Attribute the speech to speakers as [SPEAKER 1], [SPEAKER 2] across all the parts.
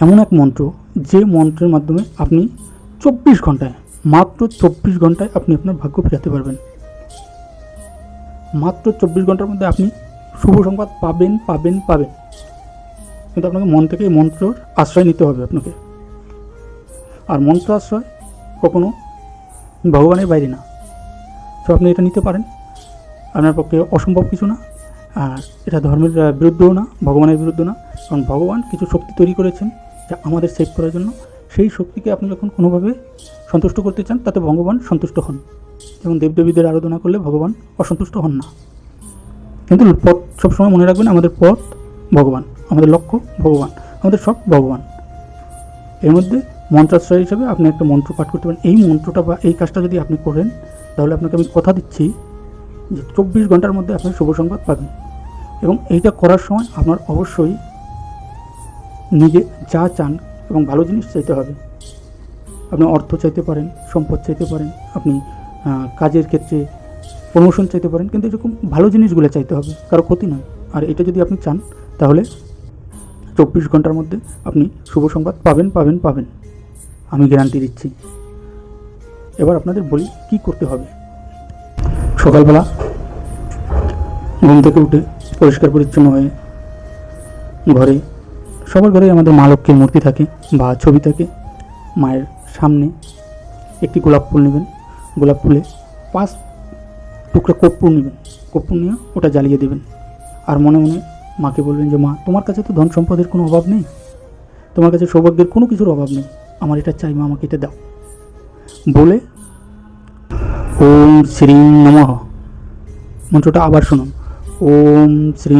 [SPEAKER 1] এমন এক মন্ত্র, যে মন্ত্রের মাধ্যমে আপনি চব্বিশ ঘন্টায়, মাত্র চব্বিশ ঘন্টায় আপনি আপনার ভাগ্য ফেরাতে পারবেন। মাত্র চব্বিশ ঘণ্টার মধ্যে আপনি শুভ সংবাদ পাবেন পাবেন পাবেন। কিন্তু আপনাকে মন থেকে এই মন্ত্রর আশ্রয় নিতে হবে আপনাকে। আর মন্ত্র আশ্রয় কখনো ভগবানের বাইরে না। তো আপনি এটা নিতে পারেন। আপনার পক্ষে অসম্ভব কিছু না। আর এটা ধর্মের বিরুদ্ধেও না, ভগবানের বিরুদ্ধ না। কারণ ভগবান কিছু শক্তি তৈরি করেছেন। যা আমাদের সেভ করার জন্য, সেই শক্তিকে আপনি যখন কোনোভাবে সন্তুষ্ট করতে চান, তাতে ভগবান সন্তুষ্ট হন। এবং দেবদেবীদের আরাধনা করলে ভগবান অসন্তুষ্ট হন না। কিন্তু পথ সবসময় মনে রাখবেন, আমাদের পথ ভগবান, আমাদের লক্ষ্য ভগবান, আমাদের সব ভগবান। এর মধ্যে মন্ত্রাশ্রয় হিসেবে আপনি একটা মন্ত্র পাঠ করতে পারেন। এই মন্ত্রটা বা এই কাজটা যদি আপনি করেন, তাহলে আপনাকে আমি কথা দিচ্ছি যে চব্বিশ ঘণ্টার মধ্যে আপনি শুভ সংবাদ পাবেন। এবং এইটা করার সময় আপনার অবশ্যই নিজে যা চান এবং ভালো জিনিস চাইতে হবে। আপনি অর্থ চাইতে পারেন, সম্পদ চাইতে পারেন, আপনি কাজের ক্ষেত্রে প্রমোশন চাইতে পারেন, কিন্তু এরকম ভালো জিনিসগুলো চাইতে হবে, কারও ক্ষতি নয়। আর এটা যদি আপনি চান, তাহলে চব্বিশ ঘণ্টার মধ্যে আপনি শুভ সংবাদ পাবেন পাবেন পাবেন। আমি গ্যারান্টি দিচ্ছি। এবার আপনাদের বলি কি করতে হবে। সকালবেলা ঘুম থেকে উঠে পরিষ্কার পরিচ্ছন্ন হয়ে ঘরে সবার ঘরেই আমাদের মা লক্ষ্মীর মূর্তি থাকে বা ছবি থাকে। মায়ের সামনে একটি গোলাপ ফুল নেবেন। গোলাপ ফুলে পাঁচ টুকরা কর্পূর নেবেন। কর্পূর নিয়ে ওটা জ্বালিয়ে দেবেন। আর মনে মনে মাকে বলবেন যে, মা, তোমার কাছে তো ধন সম্পদের কোনো অভাব নেই। তোমার কাছে সৌভাগ্যের কোনো কিছুর অভাব নেই। আমার এটা চাই, মা, আমাকে এটা দাও। বলে ওম শ্রী নমঃ। মন্ত্রটা আবার শুনুন। ওম শ্রী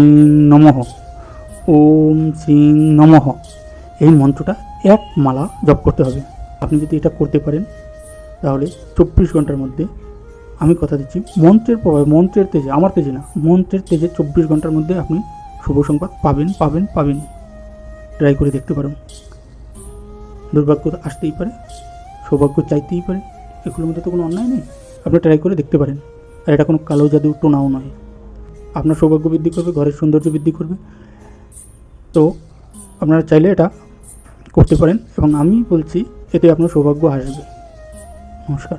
[SPEAKER 1] নমঃ। ওম শ্রী নমঃ। এই মন্ত্রটা এক মালা জপ করতে হবে। আপনি যদি এটা করতে পারেন, তাহলে চব্বিশ ঘণ্টার মধ্যে আমি কথা দিচ্ছি, মন্ত্রের প্রভাবে, মন্ত্রের তেজে, আমার তেজে না, মন্ত্রের তেজে চব্বিশ ঘণ্টার মধ্যে আপনি শুভ সংবাদ পাবেন পাবেন পাবেন। ট্রাই করে দেখতে পারেন। দুর্ভাগ্য আসতেই পারে, সৌভাগ্য চাইতেই পারে। এগুলোর মধ্যে তো কোনো অন্যায় নেই। আপনি ট্রাই করে দেখতে পারেন। আর এটা কোনো কালো জাদু টোনাও নয়। আপনার সৌভাগ্য বৃদ্ধি করবে, ঘরের সৌন্দর্য বৃদ্ধি করবে। তো আপনারা চাইলে এটা করতে পারেন এবং আমি বলছি এতে আপনার সৌভাগ্য হারাবে নমস্কার।